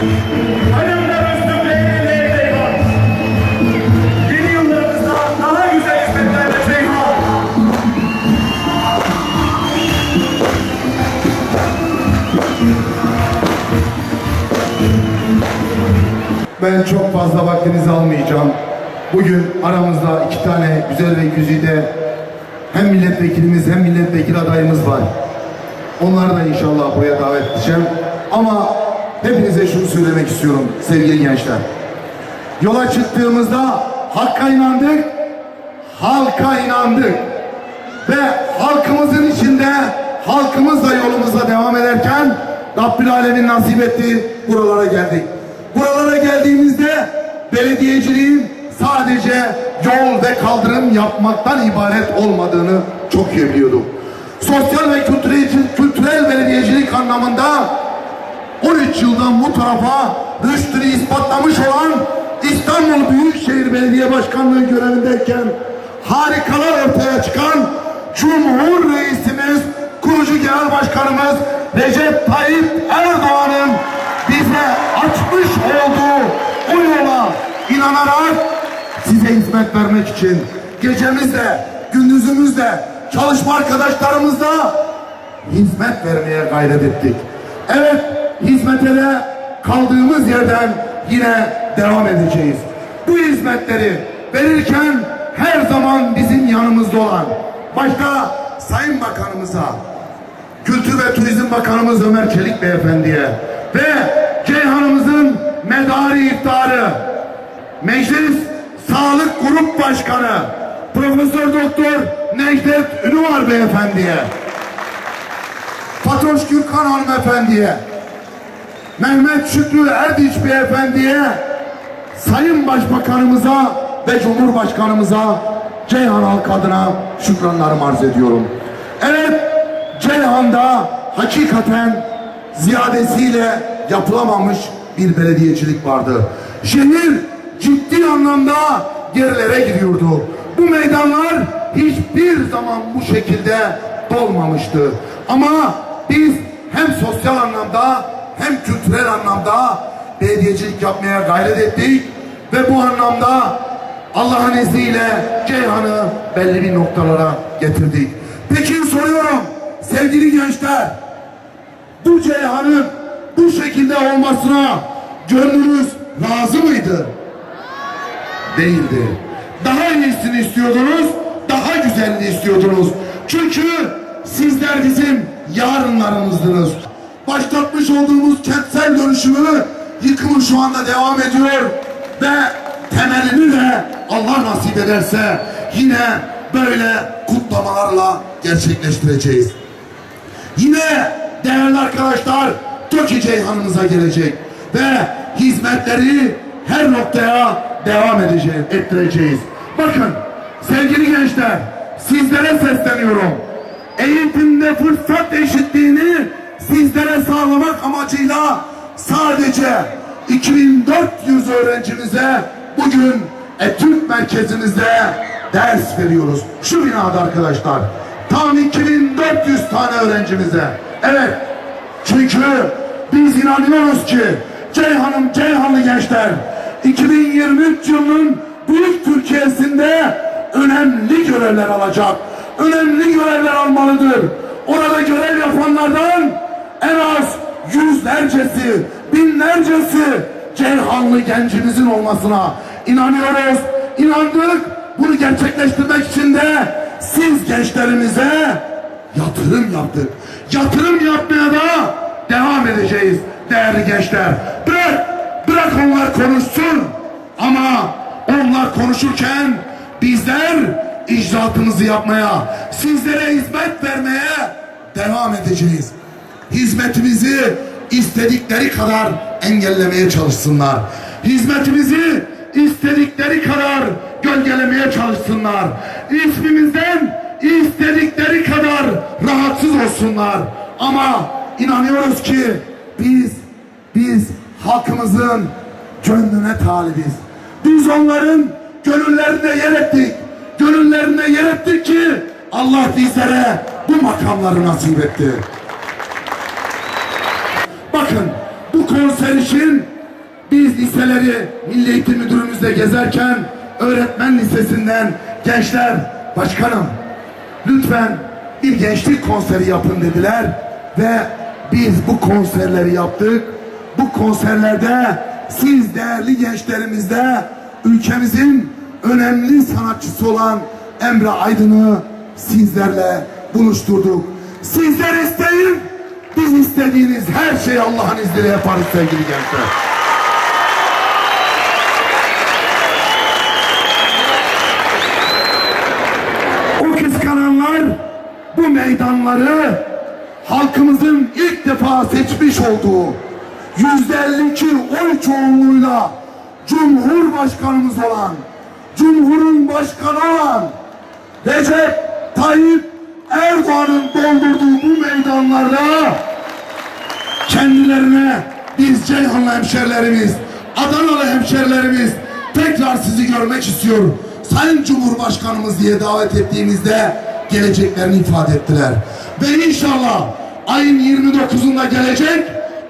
Ben çok fazla vaktinizi almayacağım. Bugün aramızda iki tane güzel ve güzide hem milletvekilimiz hem milletvekili adayımız var. Onları da inşallah buraya davet edeceğim. Ama hepinize şunu söylemek istiyorum sevgili gençler. Yola çıktığımızda hakka inandık, halka inandık. Ve halkımızın içinde halkımızla yolumuza devam ederken Rabbül Alemin nasip etti buralara geldik. Buralara geldiğimizde belediyeciliğin sadece yol ve kaldırım yapmaktan ibaret olmadığını çok iyi biliyorduk. Sosyal ve kültürel, kültürel belediyecilik anlamında 13 yıldan bu tarafa rüştünü ispatlamış olan İstanbul Büyükşehir Belediye Başkanlığı görevindeyken harikalar ortaya çıkan Cumhur Reisimiz, kurucu genel başkanımız Recep Tayyip Erdoğan'ın bize açmış olduğu o yola inanarak size hizmet vermek için gecemizde, gündüzümüzde, çalışma arkadaşlarımızla hizmet vermeye gayret ettik. Evet, hizmete de kaldığımız yerden yine devam edeceğiz. Bu hizmetleri verirken her zaman bizim yanımızda olan başta Sayın Bakanımıza, Kültür ve Turizm Bakanımız Ömer Çelik Beyefendi'ye ve Ceyhan'ımızın medarı iftarı Meclis Sağlık Grup Başkanı Profesör Doktor Necdet Ünüvar Beyefendi'ye Fatoş Gürkan hanımefendiye, Mehmet Şükrü Erdiç beyefendiye, Sayın Başbakanımıza ve Cumhurbaşkanımıza Ceyhan halkı adına şükranlarımı arz ediyorum. Evet, Ceyhan'da hakikaten ziyadesiyle yapılamamış bir belediyecilik vardı. Şehir ciddi anlamda gerilere gidiyordu. Bu meydanlar hiçbir zaman bu şekilde dolmamıştı. Ama biz hem sosyal anlamda hem kültürel anlamda belediyecilik yapmaya gayret ettik ve bu anlamda Allah'ın izniyle Ceyhan'ı belli bir noktalara getirdik. Peki soruyorum sevgili gençler bu Ceyhan'ın bu şekilde olmasına gönlünüz razı mıydı? Değildi. Daha iyisini istiyordunuz, daha güzelini istiyordunuz. Çünkü sizler bizim yarınlarımızdınız. Başlatmış olduğumuz kentsel dönüşümü yıkımı şu anda devam ediyor ve temelini de Allah nasip ederse yine böyle kutlamalarla gerçekleştireceğiz. Yine değerli arkadaşlar TOKİ Ceyhan'ımıza gelecek ve hizmetleri her noktaya devam edeceğiz, ettireceğiz. Bakın sevgili gençler sizlere sesleniyorum. Eğitimde fırsat eşitliğini sizlere sağlamak amacıyla sadece 2400 öğrencimize bugün etüt merkezimizde ders veriyoruz. Şu binada arkadaşlar. Tam 2400 tane öğrencimize. Evet. Çünkü biz inanıyoruz ki Ceyhan'ım Ceyhanlı gençler 2023 yılının büyük Türkiye'sinde önemli görevler alacak. Önemli görevler almalıdır. Orada görev yapanlardan en az yüzlercesi, binlercesi Ceyhanlı gencimizin olmasına inanıyoruz. İnandık. Bunu gerçekleştirmek için de siz gençlerimize yatırım yaptık. Yatırım yapmaya da devam edeceğiz değerli gençler. Bırak, bırak onlar konuşsun. Ama onlar konuşurken bizler icraatımızı yapmaya, sizlere hizmet vermeye devam edeceğiz. Hizmetimizi istedikleri kadar engellemeye çalışsınlar. Hizmetimizi istedikleri kadar gölgelemeye çalışsınlar. İsmimizden istedikleri kadar rahatsız olsunlar. Ama inanıyoruz ki biz biz halkımızın gönlüne talibiz. Biz onların gönüllerine yer ettik. Gönüllerine yer ettik ki Allah bizlere bu makamları nasip etti. Bakın bu konser için biz liseleri Milli Eğitim Müdürümüzle gezerken öğretmen lisesinden gençler başkanım lütfen bir gençlik konseri yapın dediler ve biz bu konserleri yaptık. Bu konserlerde siz değerli gençlerimizde ülkemizin önemli sanatçısı olan Emre Aydın'ı sizlerle buluşturduk. Sizler isteyin, biz istediğiniz her şeyi Allah'ın izniyle yaparız sevgili gençler. O kıskananlar bu meydanları halkımızın ilk defa seçmiş olduğu yüzde 52 oy çoğunluğuyla Cumhurbaşkanımız olan Cumhurun başkanı olan Recep Tayyip Erdoğan'ın doldurduğu bu meydanlarda kendilerine biz Ceyhanlı hemşerilerimiz, Adanalı hemşerilerimiz tekrar sizi görmek istiyor. Sayın Cumhurbaşkanımız diye davet ettiğimizde geleceklerini ifade ettiler. Ve inşallah ayın 29'unda gelecek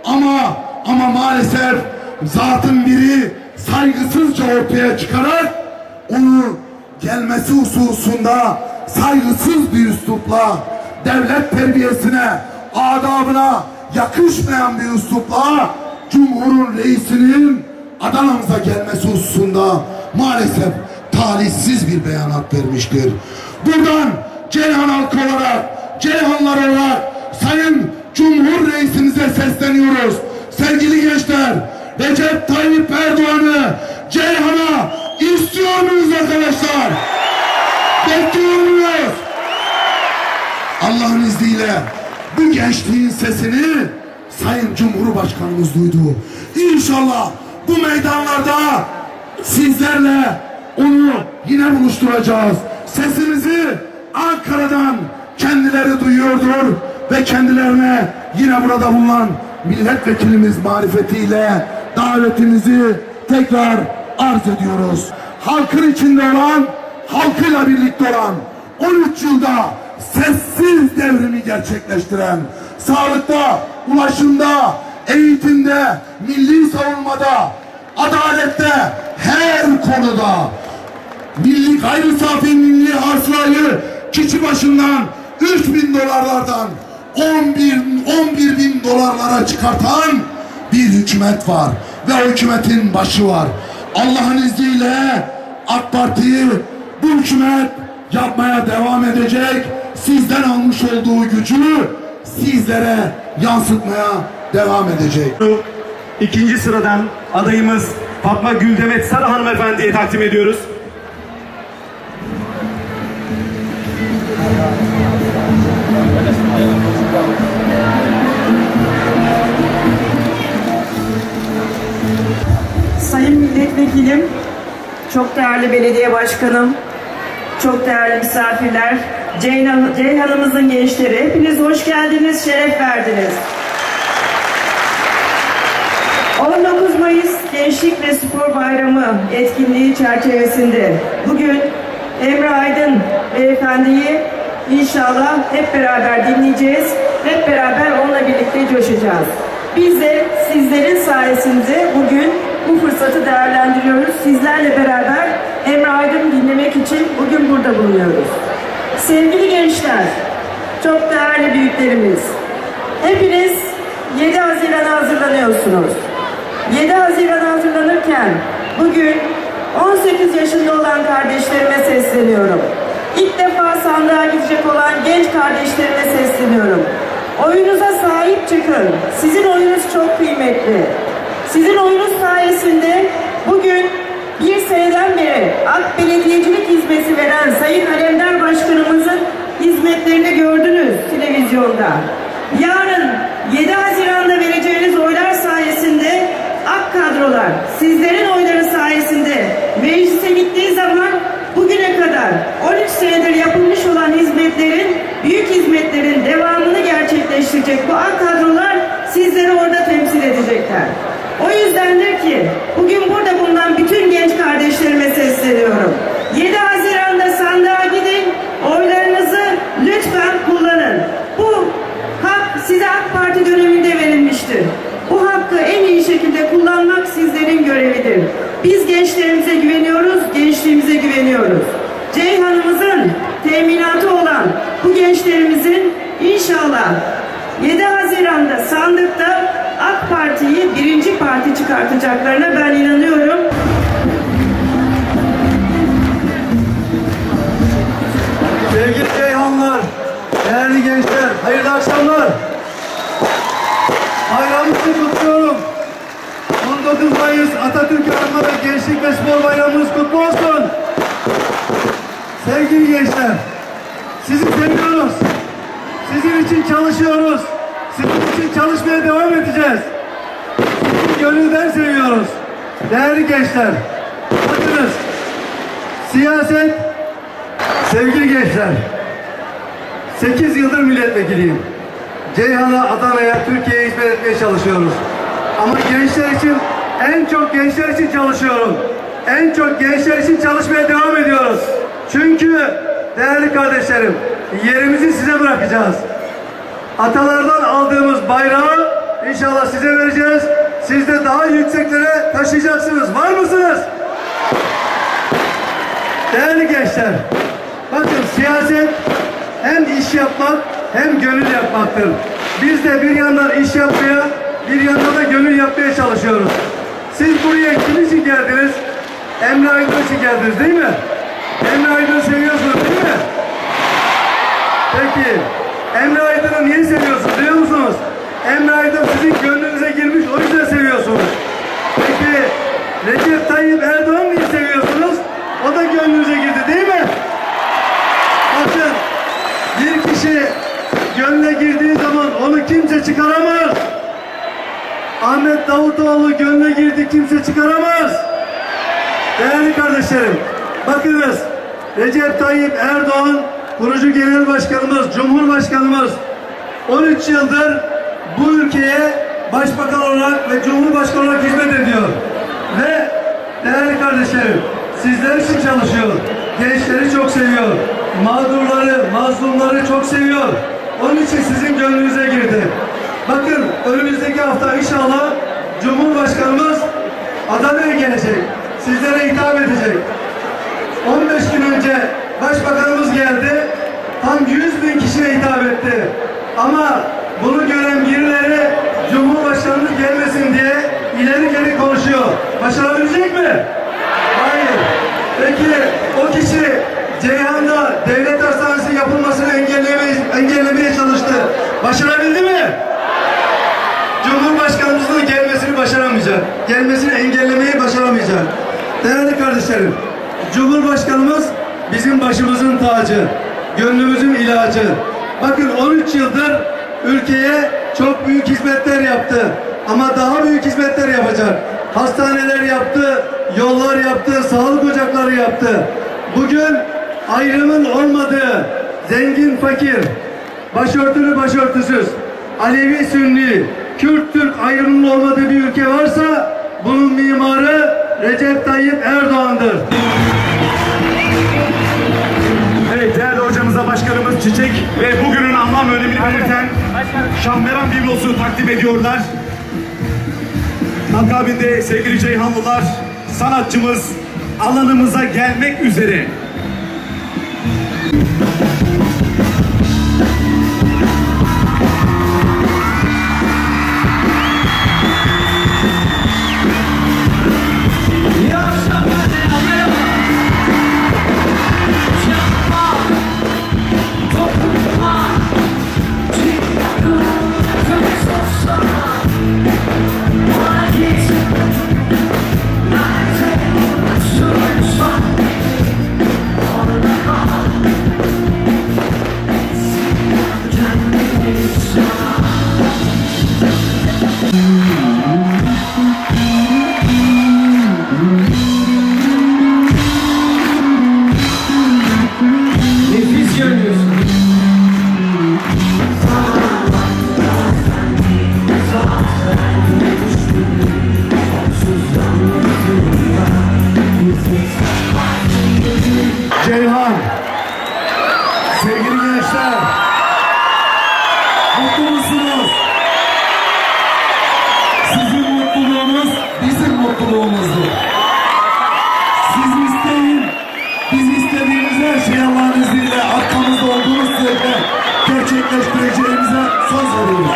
ama ama maalesef zatın biri saygısızca ortaya çıkarak onu gelmesi hususunda saygısız bir üslupla devlet terbiyesine, adabına yakışmayan bir üslupla Cumhur'un reisinin Adana'mıza gelmesi hususunda maalesef talihsiz bir beyanat vermiştir. Buradan Ceyhan halkı olarak, Ceyhanlar olarak Sayın Cumhur Reisimize sesleniyoruz. Sevgili gençler, Recep Tayyip Erdoğan'ı Ceyhan'a istiyor muyuz arkadaşlar? Bekliyor muyuz? Allah'ın izniyle bu gençliğin sesini Sayın Cumhurbaşkanımız duydu. İnşallah bu meydanlarda sizlerle onu yine buluşturacağız. Sesimizi Ankara'dan kendileri duyuyordur ve kendilerine yine burada bulunan milletvekilimiz marifetiyle davetimizi tekrar arz ediyoruz. Halkın içinde olan, halkıyla birlikte olan 13 yılda sessiz devrimi gerçekleştiren, sağlıkta, ulaşımda, eğitimde, milli savunmada, adalette, her konuda milli gayri safi milli hasılayı kişi başından 3 bin dolarlardan 11, 11 bin dolarlara çıkartan bir hükümet var ve hükümetin başı var. Allah'ın izniyle AK Parti'yi bu hükümet yapmaya devam edecek. Sizden almış olduğu gücü sizlere yansıtmaya devam edecek. İkinci sıradan adayımız Fatma Güldemet Sarı hanımefendiye takdim ediyoruz. Sayın Milletvekilim, çok değerli belediye başkanım, çok değerli misafirler, Ceyhan, Ceyhan'ımızın gençleri, hepiniz hoş geldiniz, şeref verdiniz. 19 Mayıs Gençlik ve Spor Bayramı etkinliği çerçevesinde bugün Emre Aydın beyefendiyi inşallah hep beraber dinleyeceğiz. Hep beraber onunla birlikte coşacağız. Biz de sizlerin sayesinde bugün bu fırsatı değerlendiriyoruz. Sizlerle beraber Emre Aydın dinlemek için bugün burada bulunuyoruz. Sevgili gençler, çok değerli büyüklerimiz, hepiniz 7 Haziran'a hazırlanıyorsunuz. 7 Haziran hazırlanırken bugün 18 yaşında olan kardeşlerime sesleniyorum. İlk defa sandığa gidecek olan genç kardeşlerime sesleniyorum. Oyunuza sahip çıkın. Sizin oyunuz çok kıymetli. Sizin oyunuz sayesinde seneden beri AK Belediyecilik hizmeti veren Sayın Alemdar Başkanımızın hizmetlerini gördünüz televizyonda. Yarın 7 Haziran'da vereceğiniz oylar sayesinde AK kadrolar sizlerin oyları sayesinde meclise gittiği zaman bugüne kadar 13 senedir yapılmış olan hizmetlerin, büyük hizmetlerin devamını gerçekleştirecek bu AK kadrolar sizleri orada temsil edecekler. O yüzdendir ki bugün burada bulunan bütün genç kardeşlerime sesleniyorum. 7 Haziran'da sandığa gidin, oylarınızı lütfen kullanın. Bu hak size AK Parti döneminde verilmiştir. Bu hakkı en iyi Biz gençlerimize güveniyoruz, gençliğimize güveniyoruz. Ceyhan'ımızın teminatı olan bu gençlerimizin inşallah 7 Haziran'da sandıkta Parti'yi birinci parti çıkartacaklarına ben inanıyorum. Sevgili Ceyhanlar, değerli gençler, hayırlı akşamlar. Bayramınızı kutluyorum. 19 Mayıs Atatürk Anma ve Gençlik ve Spor Bayramınız kutlu olsun. Sevgili gençler, sizi seviyoruz. Sizin için çalışıyoruz. Sizin için çalışmaya devam edeceğiz. Gönülden seviyoruz. Değerli gençler, bakınız, siyaset Sevgili gençler, 8 yıldır milletvekiliyim. Ceyhan'a, Adana'ya, Türkiye'ye hizmet etmeye çalışıyoruz. Ama gençler için, en çok gençler için çalışıyorum. En çok gençler için çalışmaya devam ediyoruz. Çünkü değerli kardeşlerim, yerimizi size bırakacağız. Atalardan aldığımız bayrağı inşallah size vereceğiz. Siz de daha yükseklere taşıyacaksınız. Var mısınız? Değerli gençler, bakın siyaset hem iş yapmak hem gönül yapmaktır. Biz de bir yandan iş yapmaya, bir yandan da gönül yapmaya çalışıyoruz. Siz buraya kim için geldiniz? Emre Aydın için geldiniz değil mi? Emre Aydın'ı seviyorsunuz değil mi? Peki, Emre Aydın'ı niye seviyorsunuz biliyor musunuz? Emre Aydın sizin gönlünüze girmiş, o yüzden seviyorsunuz. Peki, Recep Tayyip Erdoğan niye seviyorsunuz? O da gönlünüze girdi değil mi? Bakın, bir kişi gönle girdiği zaman onu kimse çıkaramaz. Ahmet Davutoğlu gönle girdi, kimse çıkaramaz. Değerli kardeşlerim, bakınız Recep Tayyip Erdoğan kurucu genel başkanımız, cumhurbaşkanımız 13 yıldır bu ülkeye başbakan olarak ve cumhurbaşkanı olarak hizmet ediyor. Ve değerli kardeşlerim, sizler için çalışıyor. Gençleri çok seviyor. Mağdurları, mazlumları çok seviyor. Onun için sizin gönlünüze girdi. Bakın önümüzdeki hafta inşallah Cumhurbaşkanımız Adana'ya gelecek. Sizlere hitap edecek. 15 gün önce Başbakanımız geldi. Tam 100 bin kişiye hitap etti. Ama bunu gören birileri Cumhurbaşkanımız gelmesin diye ileri geri konuşuyor. Başarabilecek mi? Hayır. Peki o kişi Ceyhan'da devlet hastanesi yapılmasını engellemeye, çalıştı. Başarabildi mi? Cumhurbaşkanımızın gelmesini başaramayacak. Gelmesini engellemeyi başaramayacak. Değerli kardeşlerim, Cumhurbaşkanımız bizim başımızın tacı, gönlümüzün ilacı. Bakın 13 yıldır ülkeye çok büyük hizmetler yaptı. Ama daha büyük hizmetler yapacak. Hastaneler yaptı, yollar yaptı, sağlık ocakları yaptı. Bugün ayrımın olmadığı zengin fakir, başörtülü başörtüsüz, Alevi Sünni, Kürt Türk ayrımının olmadığı bir ülke varsa bunun mimarı Recep Tayyip Erdoğan'dır. Çiçek ve bugünün anlam önemini belirten Şahmeran biblosu takdim ediyorlar. Akabinde sevgili Ceyhanlılar sanatçımız alanımıza gelmek üzere. gerçekleştireceğimize söz veriyoruz.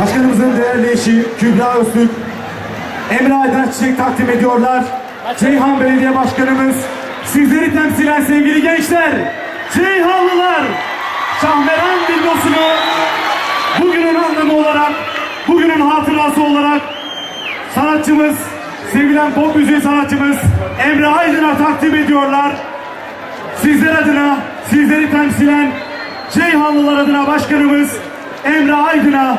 Başkanımızın değerli eşi Kübra Öztürk, Emre Aydın Çiçek takdim ediyorlar. Ceyhan Belediye Başkanımız, sizleri temsilen sevgili gençler, Ceyhanlılar, Şahmeran Bildos'unu bugünün anlamı olarak, bugünün hatırası olarak sanatçımız, sevilen pop müziği sanatçımız Emre Aydın'a takdim ediyorlar. Sizler adına, sizleri temsilen Ceyhanlılar adına başkanımız Emre Aydın'a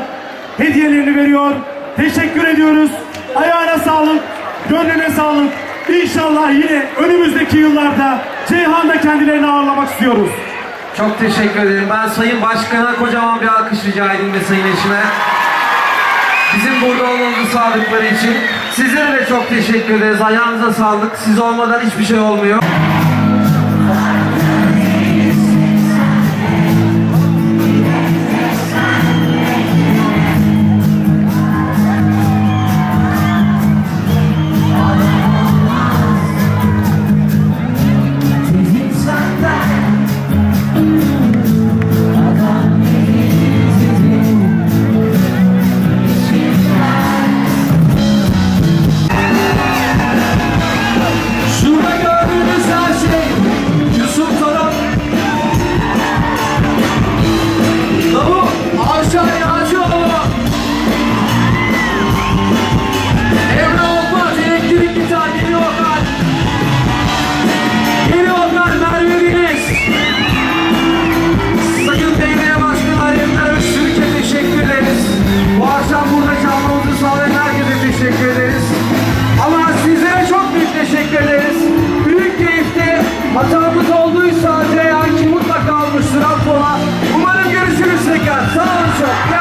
hediyelerini veriyor. Teşekkür ediyoruz. Ayağına sağlık, gönlüne sağlık. İnşallah yine önümüzdeki yıllarda Ceyhan'da kendilerini ağırlamak istiyoruz. Çok teşekkür ederim. Ben Sayın Başkan'a kocaman bir alkış rica edeyim ve Sayın eşime. Bizim burada olmamızı sağladıkları için. Sizlere de çok teşekkür ederiz. Ayağınıza sağlık. Siz olmadan hiçbir şey olmuyor. Teşekkür ederiz. Büyük keyifte hatamız olduysa Ceyhan ki mutlaka